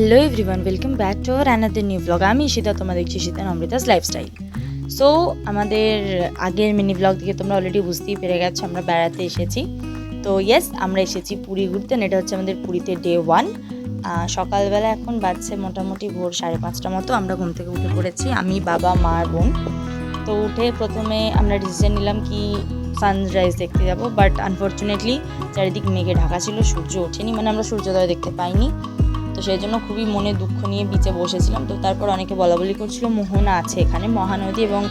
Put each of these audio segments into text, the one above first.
Hello everyone welcome back to our another new blog আমি ঈশিতা তোমরা দেখছি ঈশিতা অমৃতাস লাইফস্টাইল সো আমাদের আগের মিনি ব্লগ থেকে তোমরা অলরেডি বুঝতেই পেরে গেছো, আমরা বেড়াতে এসেছি। তো ইয়েস আমরা এসেছি পুরী ঘুরতে এটা হচ্ছে আমাদের পুরীতে ডে ওয়ান সকালবেলা এখন বাজছে মোটামুটি ভোর সাড়ে পাঁচটা মতো, আমরা ঘুম থেকে উঠে পড়েছি, আমি, বাবা, মা আর বোন। তো উঠে প্রথমে আমরা ডিসিশন নিলাম কি সানরাইজ দেখতে যাব বাট আনফর্চুনেটলি চারিদিক মেঘে ঢাকা ছিল, সূর্য ওঠেনি মানে আমরা সূর্যোদয় দেখতে পাইনি। তো সেই জন্য খুবই মনে দুঃখ নিয়ে বিচে বসেছিলাম। তো তারপর অনেকে বলা বলি করছিল, মোহনা আছে এখানে মহানদী এবং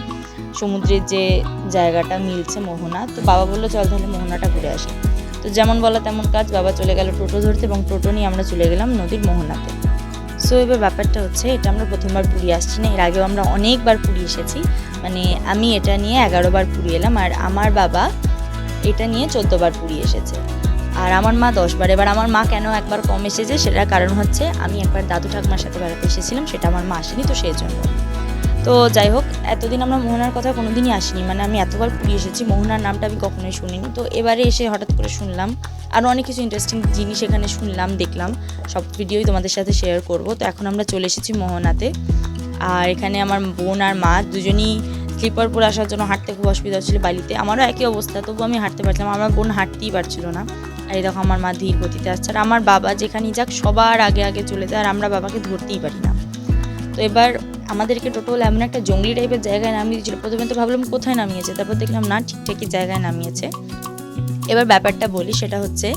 সমুদ্রের যে জায়গাটা মিলছে মোহনা। তো বাবা বলল, চল তাহলে মোহনাটা ঘুরে আসি। তো যেমন বলা তেমন কাজ, বাবা চলে গেল টোটো ধরতে এবং টোটো নিয়ে আমরা চলে গেলাম নদীর মোহনাতে। সো এবার ব্যাপারটা হচ্ছে এটা আমরা প্রথমবার পুরী আসছি না, এর আগেও আমরা অনেকবার পুরী এসেছি। মানে আমি এটা নিয়ে এগারোবার পুরী এলাম আর আমার বাবা এটা নিয়ে চোদ্দোবার পুরী এসেছে। আর আমার মা দশবার এবার আমার মা কেন একবার কম এসেছে সেটার কারণ হচ্ছে আমি একবার দাদু ঠাকুমার সাথে বেড়াতে এসেছিলাম, সেটা আমার মা আসেনি, তো সেই জন্য তো যাই হোক, এতদিন আমরা মোহনার কথা কোনো দিনই আসিনি মানে আমি এতবার পুরী এসেছি, মোহনার নামটা আমি কখনোই শুনিনি। তো এবারে এসে হঠাৎ করে শুনলাম আরও অনেক কিছু ইন্টারেস্টিং জিনিস এখানে শুনলাম, দেখলাম, সব ভিডিওই তোমাদের সাথে শেয়ার করব। তো এখন আমরা চলে এসেছি মোহনাতে। আর এখানে আমার বোন আর মা দুজনই স্লিপার পরে আসার জন্য হাঁটতে খুব অসুবিধা হচ্ছিল বালিতে। আমারও একই অবস্থা তবু আমি হাঁটতে পারছিলাম আমার বোন হাঁটতেই পারছিল না। আর দেখো আমার মা ধীর গতিতে আসছে। আর আমার বাবা যেখানেই যাক, সবার আগে আগে চলে যায়, আর আমরা বাবাকে ধরতেই পারি না। তো এবার আমাদেরকে টোটাল এমন একটা জঙ্গলি টাইপের জায়গায় নামিয়ে দিয়েছিল। প্রথমে তো ভাবলাম কোথায় নামিয়েছে, তারপর দেখলাম না ঠিকঠাকই জায়গায় নামিয়েছে। এবার ব্যাপারটা বলি, সেটা হচ্ছে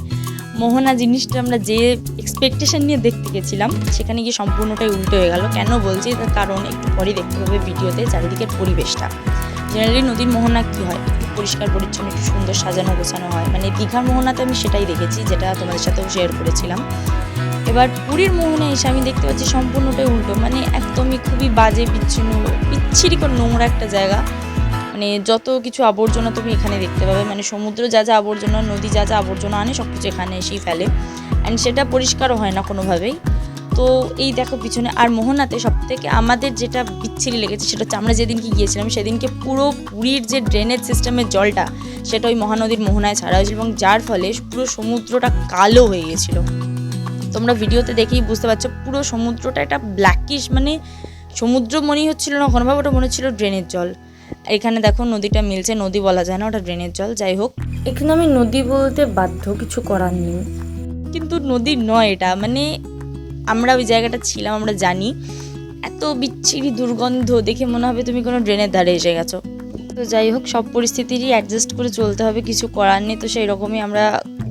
মোহনা জিনিসটা আমরা যে এক্সপেকটেশন নিয়ে দেখতে গেছিলাম, সেখানে গিয়ে সম্পূর্ণটাই উল্টো হয়ে গেল। কেন বলছি? তার কারণ একটু পরে দেখতে হবে ভিডিওতে, চারিদিকের পরিবেশটা। জেনারেলি নদীর মোহনা কী হয়? পরিষ্কার, পরিচ্ছন্ন, একটু সুন্দর সাজানো, গোছানো হয়। মানে দীঘার মোহনাতে আমি সেটাই দেখেছি, যেটা তোমাদের সাথেও শেয়ার করেছিলাম। এবার পুরীর মোহনে এসে আমি দেখতে পাচ্ছি সম্পূর্ণটাই উল্টো। মানে একদমই খুবই বাজে, বিচ্ছিন্ন, বিচ্ছিরি করে নোংরা একটা জায়গা। মানে যত কিছু আবর্জনা তুমি এখানে দেখতে পাবে মানে সমুদ্র যা যা আবর্জনা, নদী যা যা আবর্জনা আনে সব কিছু এখানে এসেই ফেলে। অ্যান্ড সেটা পরিষ্কারও হয় না কোনোভাবেই। তো এই দেখো পিছনে আর মোহনাতে সব থেকে আমাদের যেটা বিচ্ছিরি লেগেছে সেটা হচ্ছে আমরা যেদিনকে গিয়েছিলাম সেদিনকে পুরো পুরীর যে ড্রেনেজ সিস্টেমের জলটা সেটা ওই মহানদীর মোহনায় ছাড়া হয়েছিল এবং যার ফলে পুরো সমুদ্রটা কালো হয়ে গেছিল। তোমরা ভিডিওতে দেখেই বুঝতে পারছ পুরো সমুদ্রটা একটা ব্ল্যাকিশ মানে সমুদ্র মনেই হচ্ছিল না কোনোভাবে ওটা মনে হচ্ছিল ড্রেনের জল। এখানে দেখো নদীটা মিলছে নদী বলা যায় না ওটা ড্রেনের জল। যাই হোক। এখানে আমি নদী বলতে বাধ্য কিছু করার নেই। কিন্তু নদী নয় এটা মানে আমরা ওই জায়গাটা ছিলাম, আমরা জানি। এত বিচ্ছিরি দুর্গন্ধ, দেখে মনে হবে তুমি কোনো ড্রেনের ধারে এসে গেছো। তো যাই হোক, সব পরিস্থিতিরই অ্যাডজাস্ট করে চলতে হবে, কিছু করার নেই, তো সেই রকমই আমরা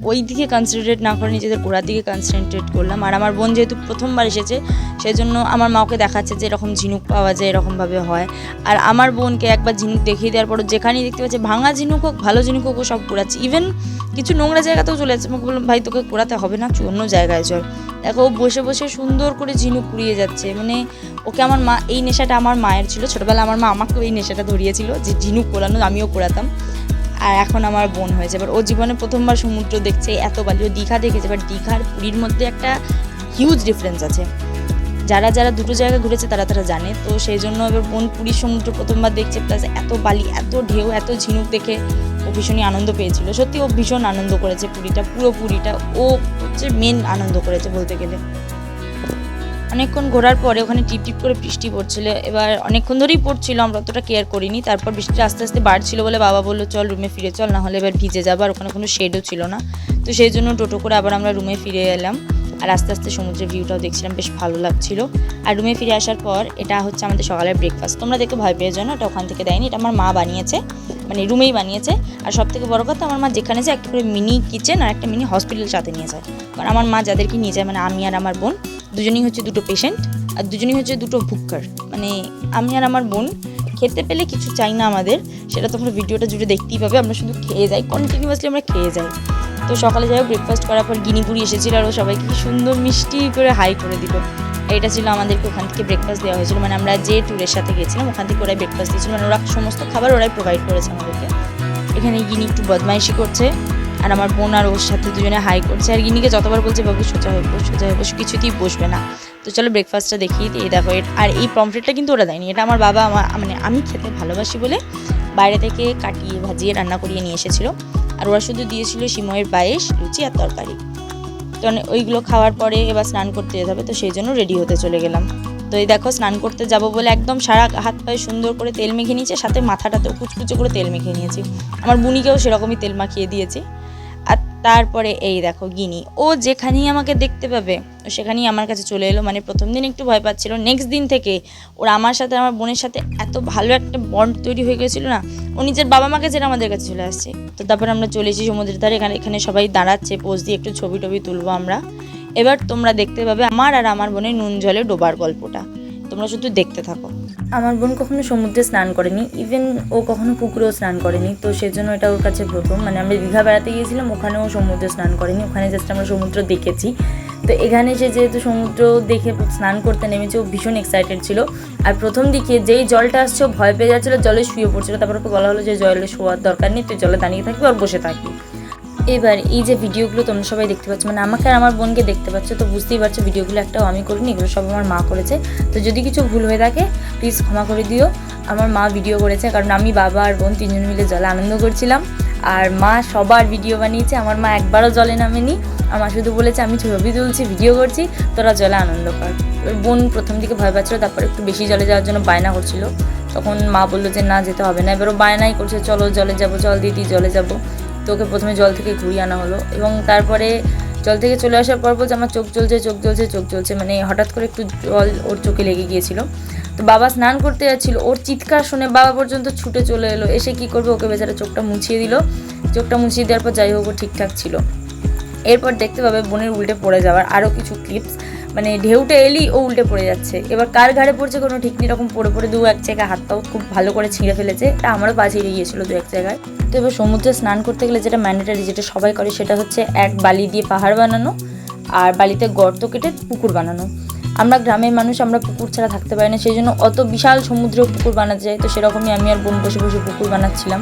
ওই দিকে কনসেন্ট্রেট না করে নিজেদের ঘোরার দিকে কনসেন্ট্রেট করলাম। আর আমার বোন যেহেতু প্রথমবার এসেছে সেই জন্য আমার মা ওকে দেখাচ্ছে যে এরকম ঝিনুক পাওয়া যায়, এরকমভাবে হয়। আর আমার বোনকে একবার ঝিনুক দেখিয়ে দেওয়ার পর যেখানেই দেখতে পাচ্ছে, ভাঙা ঝিনুক হোক, ভালো ঝিনুক হোক সব ঘোরাচ্ছে ইভেন কিছু নোংরা জায়গাতেও চলে যাচ্ছে। আমাকে বললাম, ভাই, তোকে ঘোরাতে হবে না অন্য জায়গায় চল। দেখো, ও বসে বসে সুন্দর করে ঝিনুক কুড়িয়ে যাচ্ছে। মানে ওকে আমার মা, এই নেশাটা আমার মায়ের ছিল। ছোটোবেলা আমার মা আমাকেও এই নেশাটা ধরিয়েছিল যে ঝিনুক কোরানো আমিও কোরাতাম আর এখন আমার বোন হয়েছে। এবার ও জীবনে প্রথমবার সমুদ্র দেখছে, এত বালি ও দীঘা দেখেছে, এবার দীঘার পুরীর মধ্যে একটা হিউজ ডিফারেন্স আছে। যারা যারা দুটো জায়গা ঘুরেছে, তারা তারা জানে। তো সেই জন্য এবার বোন পুরীর সমুদ্র প্রথমবার দেখছে প্লাস এত বালি, এত ঢেউ, এত ঝিনুক দেখে ও ভীষণই আনন্দ পেয়েছিল। সত্যি ও ভীষণ আনন্দ করেছে পুরীটা, পুরো পুরীটা। ও হচ্ছে মেন আনন্দ করেছে বলতে গেলে। অনেকক্ষণ ঘোরার পরে ওখানে টিপ টিপ করে বৃষ্টি পড়ছিল। এবার অনেকক্ষণ ধরেই পড়ছিল, আমরা অতটা কেয়ার করিনি। তারপর বৃষ্টিটা আস্তে আস্তে বাড়ছিল বলে বাবা বলল, চল রুমে ফিরে চল নাহলে এবার ভিজে যাব। আর ওখানে কোনো শেডও ছিল না। তো সেই জন্য টোটো করে আবার আমরা রুমে ফিরে এলাম। আর আস্তে আস্তে সমুদ্রের ভিউটাও দেখছিলাম, বেশ ভালো লাগছিল। আর রুমে ফিরে আসার পর এটা হচ্ছে আমাদের সকালের ব্রেকফাস্ট তোমরা দেখে ভয় পেয়ে যাও না এটা ওখান থেকে দেয়নি, এটা আমার মা বানিয়েছে মানে রুমেই বানিয়েছে। আর সব থেকে বড় কথা, আমার মা যেখানে যায়, একটা করে মিনি কিচেন আর একটা মিনি হসপিটাল সাথে নিয়ে যায়। কারণ আমার মা যাদেরকে নিয়ে যায় মানে আমি আর আমার বোন, দুজনেই হচ্ছে দুটো পেশেন্ট আর দুজনেই হচ্ছে দুটো ভুক্কার মানে আমি আর আমার বোন খেতে পেলে কিছু চাই না আমাদের, সেটা তোমরা ভিডিওটা জুড়ে দেখতেই পাবে, আমরা শুধু খেয়ে যাই কন্টিনিউয়াসলি আমরা খেয়ে যাই। তো সকালে যাই হোক ব্রেকফাস্ট করার পর গিনিপুরি এসেছিল আর ও সবাইকে কি সুন্দর মিষ্টি করে হাই করে দিল। এটা ছিল আমাদেরকে ওখান থেকে ব্রেকফাস্ট দেওয়া হয়েছিল। মানে আমরা যে ট্যুরের সাথে গেছিলাম ওখান থেকে ওরাই ব্রেকফাস্ট দিয়েছিল। মানে ওরা সমস্ত খাবার ওরাই প্রোভাইড করেছে আমাদেরকে। এখানে গিনি একটু বদমাইশি করছে আর আমার বোন আর ওর সাথে দুজনে হাই করছে। আর গিনিকে যতবার বলছে, বাবু, সোজা হয়ে বস, সোজা হয়ে বস, কিছুতেই বসবে না। তো চলো ব্রেকফাস্টটা দিই এই দেখো আর এই পমফ্লেটটা কিন্তু ওরা দেয়নি। এটা আমার বাবা, আমার মানে আমি খেতে ভালোবাসি বলে বাইরে থেকে কাটিয়ে, ভাজিয়ে, রান্না করিয়ে নিয়ে এসেছিল। আর ওরা শুধু দিয়েছিল সিময়ের পায়েস, লুচি আর তরকারি। তো মানে ওইগুলো খাওয়ার পরে এবার স্নান করতে যেতে হবে, তো সেই জন্য রেডি হতে চলে গেলাম। তো এই দেখো, স্নান করতে যাব বলে একদম সারা হাত পায়ে সুন্দর করে তেল মেখে নিয়েছে সাথে মাথাটাতেও কুচকুচো করে তেল মেখে নিয়েছি। আমার বুনিকেও সেরকমই তেল মাখিয়ে দিয়েছি। তারপরে এই দেখো গিনি, ও যেখানেই আমাকে দেখতে পাবে সেখানেই আমার কাছে চলে এলো। মানে প্রথম দিন একটু ভয় পাচ্ছিল নেক্সট দিন থেকে ওর আমার সাথে, আমার বোনের সাথে এত ভালো একটা বন্ড তৈরি হয়ে গেছিল না, ও নিজের বাবা মাকে যেটা আমাদের কাছে চলে আসছে। তো তারপর আমরা চলে এসেছি সমুদ্রের ধারে, এখানে এখানে সবাই দাঁড়াচ্ছে পোজ দিয়ে একটু ছবি টবি তুলবো আমরা। এবার তোমরা দেখতে পাবে আমার আর আমার বোনের নুন জলে ডোবার গল্পটা। তোমরা শুধু দেখতে থাকো। আমার বোন কখনো সমুদ্রে স্নান করেনি ইভেন ও কখনো পুকুরেও স্নান করেনি, তো সেজন্য এটা ওর কাছে প্রথম। মানে আমরা দীঘা বেড়াতে গিয়েছিলাম, ওখানেও সমুদ্রে স্নান করেনি, ওখানে জাস্ট আমরা সমুদ্র দেখেছি। তো এখানে সে যেহেতু সমুদ্র দেখে স্নান করতে নেমেছে, ও ভীষণ এক্সাইটেড ছিল। আর প্রথম দিকে যেই জলটা আসছে ভয় পেয়ে যাচ্ছিল, জলে শুয়ে পড়ছিল, তারপর ওকে বলা হলো যে জলে শোয়ার দরকার নেই, তুই জলে দাঁড়িয়ে থাকবি আর বসে থাকবি। এবার এই যে ভিডিওগুলো তোমরা সবাই দেখতে পাচ্ছ মানে আমাকে আর আমার বোনকে দেখতে পাচ্ছ, তো বুঝতেই পারছ ভিডিওগুলো একটাও আমি করিনি, এগুলো সব আমার মা করেছে। তো যদি কিছু ভুল হয়ে থাকে প্লিজ ক্ষমা করে দিও। আমার মা ভিডিও করেছে, কারণ আমি বাবা আর বোন তিনজন মিলে জলে আনন্দ করছিলাম। আর মা সবার ভিডিও বানিয়েছে, আমার মা একবারও জলে নামেনি। আমার শুধু বলেছে, আমি ছবি তুলছি ভিডিও করছি, তোরা জলে আনন্দ কর। বোন প্রথম দিকে ভয় পাচ্ছিল, তারপর একটু বেশি জলে যাওয়ার জন্য বায়না করছিল। তখন মা বলল যে, না, যেতে হবে না। এবারও বায়নাই করছে, চলো জলে যাব জল দিদি, জলে যাব। তো ওকে প্রথমে জল থেকে ঘুরিয়ে আনা হলো এবং তারপরে জল থেকে চলে আসার পর বলছে আমার চোখ জ্বলছে চোখ জ্বলছে চোখ জ্বলছে। মানে হঠাৎ করে একটু জল ওর চোখে লেগে গিয়েছিল। তো বাবা স্নান করতে যাচ্ছিল, ওর চিৎকার শুনে বাবা পর্যন্ত ছুটে চলে এলো। এসে কি করবে? ওকে বেচারা চোখটা মুছিয়ে দিল। চোখটা মুছিয়ে দেওয়ার পর যাই হোক ঠিকঠাক ছিল। এরপর দেখতে পাবে বোনের উল্টে পড়ে যাওয়ার আরও কিছু ক্লিপস মানে ঢেউটা এলি ও উল্টে পড়ে যাচ্ছে। এবার কার ঘাড়ে পড়ছে কোনো ঠিক নেই পড়ে পড়ে দু এক জায়গায় হাত পাও খুব ভালো করে ছিঁড়ে ফেলেছে। এটা আমারও পা ছিঁড়ে গিয়েছিল দু এক জায়গায়। তো এবার সমুদ্রে স্নান করতে গেলে যেটা ম্যান্ডেটারি যেটা সবাই করে সেটা হচ্ছে এক বালি দিয়ে পাহাড় বানানো আর বালিতে গর্ত কেটে পুকুর বানানো। আমরা গ্রামের মানুষ, আমরা পুকুর ছাড়া থাকতে পারি না। সেই জন্য অত বিশাল সমুদ্র পুকুর বানাতে যায় তো সেরকমই আমি আর বোন বসে বসে পুকুর বানাচ্ছিলাম।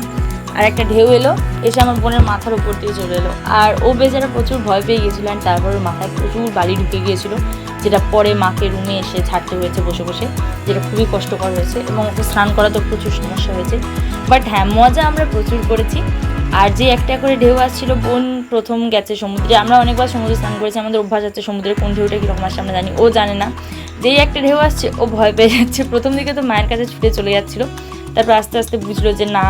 আর একটা ঢেউ এলো, এসে আমার বোনের মাথার উপর দিয়ে চলে এলো। আর ও বেচারা প্রচুর ভয় পেয়ে গিয়েছিল আর তারপর ওর মাথায় প্রচুর বালি ঢুকে গিয়েছিল, যেটা পরে মাকে রুমে এসে ছাড়তে হয়েছে বসে বসে, যেটা খুবই কষ্টকর হয়েছে এবং ওকে স্নান করাতেও প্রচুর সমস্যা হয়েছে। বাট হ্যাঁ মজা আমরা প্রচুর করেছি। আর যে একটা করে ঢেউ আসছিল, বোন প্রথম গেছে সমুদ্রে। আমরা অনেকবার সমুদ্রে স্নান করেছি, আমাদের অভ্যাস আছে সমুদ্রের কোন ঢেউটা কীরকম আসছে আমরা জানি, ও জানে না। যেই একটা ঢেউ আসছে, ও ভয় পেয়ে যাচ্ছে। প্রথম দিকে তো মায়ের কাছে ছুটে চলে যাচ্ছিল, তারপর আস্তে আস্তে বুঝলো যে না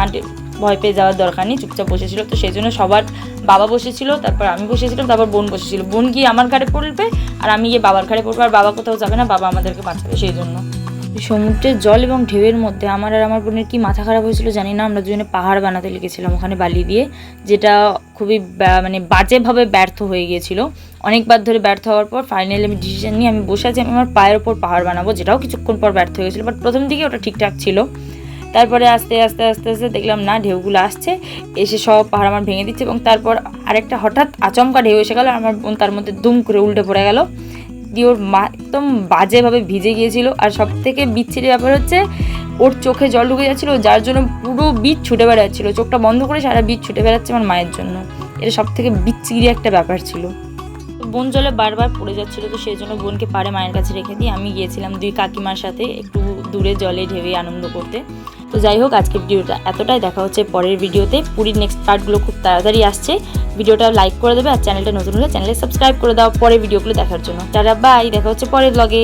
ভয় পেয়ে যাওয়ার দরকার নেই, চুপচাপ বসেছিল। তো সেই জন্য সবার বাবা বসেছিল, তারপর আমি বসেছিলাম, তারপর বোন বসেছিল। বোন গিয়ে আমার ঘাড়ে পড়বে আর আমি গিয়ে বাবার ঘাড়ে পড়ব, আর বাবা কোথাও যাবে না, বাবা আমাদেরকে বাঁচাবে সেই জন্য। সমুদ্রের জল এবং ঢেউয়ের মধ্যে আমার আর আমার বোনের কি মাথা খারাপ হয়েছিল জানি না, আমরা দুজনে পাহাড় বানাতে লেগেছিলাম ওখানে বালি দিয়ে, যেটা খুবই মানে বাজেভাবে ব্যর্থ হয়ে গিয়েছিল। অনেকবার ধরে ব্যর্থ হওয়ার পর ফাইনালি আমি ডিসিশন নিয়ে আমি বসে আছি, আমি আমার পায়ের ওপর পাহাড় বানাবো, যেটাও কিছুক্ষণ পর ব্যর্থ হয়ে গেছিল বাট প্রথম দিকে ওটা ঠিকঠাক ছিল। তারপরে আস্তে আস্তে আস্তে আস্তে দেখলাম, না, ঢেউগুলো আসছে। এসে সব পাহাড় আমার ভেঙে দিচ্ছে এবং তারপর আরেকটা হঠাৎ আচমকা ঢেউ এসে গেল, আমার বোন তার মধ্যে দুম করে উল্টে পড়ে গেল। দিয়ে ওর মা একদম বাজেভাবে ভিজে গিয়েছিল আর সব থেকে বিচ্ছিরি ব্যাপার হচ্ছে, ওর চোখে জল ঢুকে যাচ্ছিল, যার জন্য পুরো বীজ ছুটে বেড়াচ্ছিলো। চোখটা বন্ধ করে সারা বীজ ছুটে বেড়াচ্ছে আমার মায়ের জন্য। এটা সব থেকে বিচ্ছিরি একটা ব্যাপার ছিল। বোন জলে বারবার পড়ে যাচ্ছিল, তো সেই জন্য বোনকে পাড়ে মায়ের কাছে রেখে দিয়ে আমি গিয়েছিলাম দুই কাকিমার সাথে একটু দূরে জলে ঢেউয়ে আনন্দ করতে। তো যাই হোক, আজকের ভিডিওটা এতটাই। দেখা হচ্ছে পরের ভিডিওতে। পুরীর নেক্সট পার্টগুলো খুব তাড়াতাড়ি আসছে। ভিডিওটা লাইক করে দেবে আর চ্যানেলটা নতুন হলে চ্যানেলে সাবস্ক্রাইব করে দাও পরের ভিডিওগুলো দেখার জন্য। তারা বাই দেখা হচ্ছে পরের ব্লগে